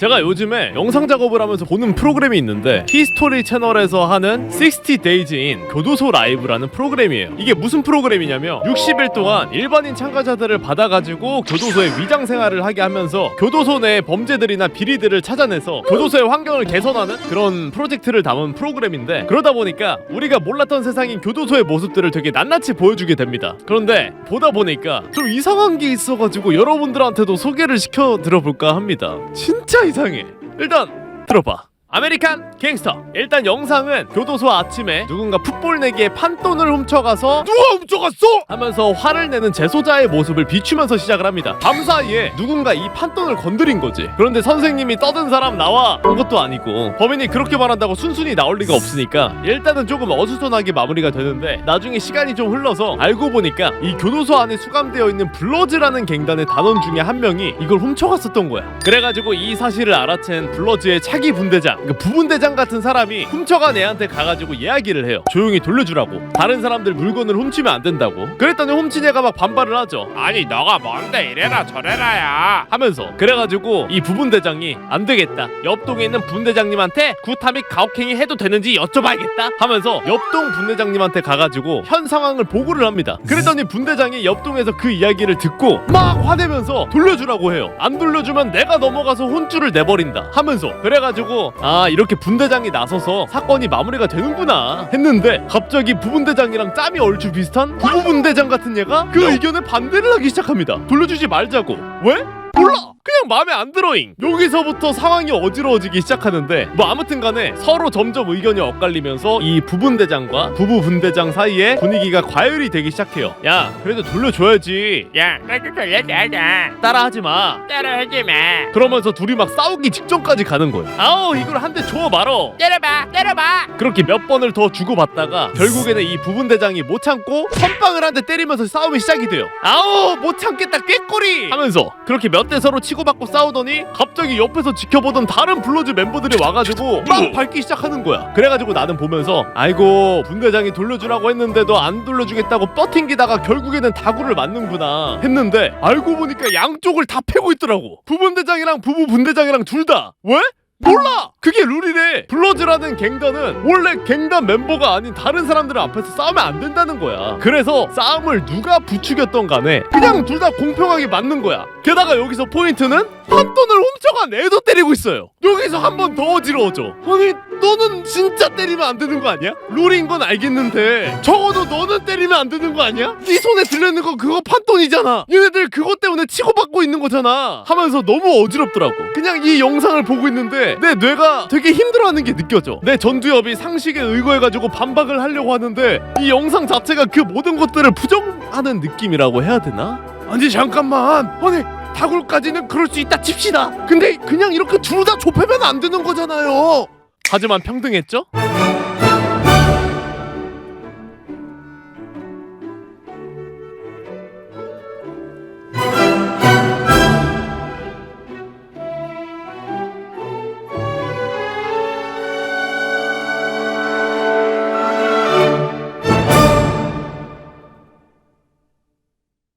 제가 요즘에 영상 작업을 하면서 보는 프로그램이 있는데 히스토리 채널에서 하는 60 Days 교도소 라이브라는 프로그램이에요. 이게 무슨 프로그램이냐면 60일 동안 일반인 참가자들을 받아가지고 교도소에 위장 생활을 하게 하면서 교도소 내 범죄들이나 비리들을 찾아내서 교도소의 환경을 개선하는 그런 프로젝트를 담은 프로그램인데 그러다 보니까 우리가 몰랐던 세상인 교도소의 모습들을 되게 낱낱이 보여주게 됩니다. 그런데 보다 보니까 좀 이상한 게 있어가지고 여러분들한테도 소개를 시켜 드려볼까 합니다. 진짜 이상해. 일단 들어봐. 아메리칸 갱스터. 일단 영상은 교도소 아침에 누군가 풋볼 내기에 판돈을 훔쳐가서 누가 훔쳐갔어? 하면서 화를 내는 재소자의 모습을 비추면서 시작을 합니다. 밤사이에 누군가 이 판돈을 건드린 거지. 그런데 선생님이 떠든 사람 나와 한 것도 아니고 범인이 그렇게 말한다고 순순히 나올 리가 없으니까 일단은 조금 어수선하게 마무리가 되는데 나중에 시간이 좀 흘러서 알고 보니까 이 교도소 안에 수감되어 있는 블러즈라는 갱단의 단원 중에 한 명이 이걸 훔쳐갔었던 거야. 그래가지고 이 사실을 알아챈 블러즈의 차기 분대장, 그 부분대장 같은 사람이 훔쳐간 애한테 가가지고 이야기를 해요. 조용히 돌려주라고. 다른 사람들 물건을 훔치면 안 된다고. 그랬더니 훔친 애가 막 반발을 하죠. 아니 너가 뭔데 이래라 저래라야 하면서 그래가지고 이 부분대장이 안 되겠다. 옆 동에 있는 분대장님한테 구타 및 가혹행위 해도 되는지 여쭤봐야겠다 하면서 옆동 분대장님한테 가가지고 현 상황을 보고를 합니다. 그랬더니 분대장이 옆동에서 그 이야기를 듣고 막 화내면서 돌려주라고 해요. 안 돌려주면 내가 넘어가서 혼쭐을 내버린다 하면서 그래가지고 아 이렇게 분대장이 나서서 사건이 마무리가 되는구나 했는데 갑자기 부분대장이랑 짬이 얼추 비슷한 부부분대장 같은 얘가 그 의견에 반대를 하기 시작합니다. 돌려주지 말자고. 왜? 몰라 마음에 안 들어잉. 여기서부터 상황이 어지러워지기 시작하는데 뭐 아무튼 간에 서로 점점 의견이 엇갈리면서 이 부분대장과 부부분대장 사이에 분위기가 과열이 되기 시작해요. 야 그래도 돌려줘야지. 야, 나도 돌려줘야자. 따라하지 마. 따라하지 마. 그러면서 둘이 막 싸우기 직전까지 가는 거예요. 아우 이걸 한 대 줘 말어. 때려봐, 때려봐. 그렇게 몇 번을 더 주고받다가 결국에는 이 부분대장이 못 참고 선빵을 한 대 때리면서 싸움이 시작이 돼요. 아우 못 참겠다 꾀꼬리! 하면서 그렇게 몇 대 서로 치고받고 싸우더니 갑자기 옆에서 지켜보던 다른 블러즈 멤버들이 와가지고 막 밟기 시작하는 거야 그래가지고 나는 보면서 아이고 분대장이 돌려주라고 했는데도 안 돌려주겠다고 뻗팅기다가 결국에는 다구를 맞는구나 했는데 알고 보니까 양쪽을 다 패고 있더라고 부분대장이랑 부부 분대장이랑 둘 다 왜? 몰라! 그게 룰이래! 블러즈라는 갱단은 원래 갱단 멤버가 아닌 다른 사람들 앞에서 싸우면 안 된다는 거야. 그래서 싸움을 누가 부추겼던 간에 그냥 둘 다 공평하게 맞는 거야. 게다가 여기서 포인트는 판돈을 훔쳐간 애도 때리고 있어요. 여기서 한 번 더 어지러워져. 아니, 너는 진짜 때리면 안 되는 거 아니야? 룰인 건 알겠는데 적어도 너는 때리면 안 되는 거 아니야? 네 손에 들려있는 거 그거 판돈이잖아. 얘네들 그것 때문에 치고받고 있는 거잖아. 하면서 너무 어지럽더라고. 그냥 이 영상을 보고 있는데 내 뇌가 되게 힘들어하는 게 느껴져. 내 전두엽이 상식에 의거해가지고 반박을 하려고 하는데 이 영상 자체가 그 모든 것들을 부정하는 느낌이라고 해야 되나? 아니 잠깐만. 아니 다굴까지는 그럴 수 있다 칩시다. 근데 그냥 이렇게 둘 다 좁히면 안 되는 거잖아요. 하지만 평등했죠?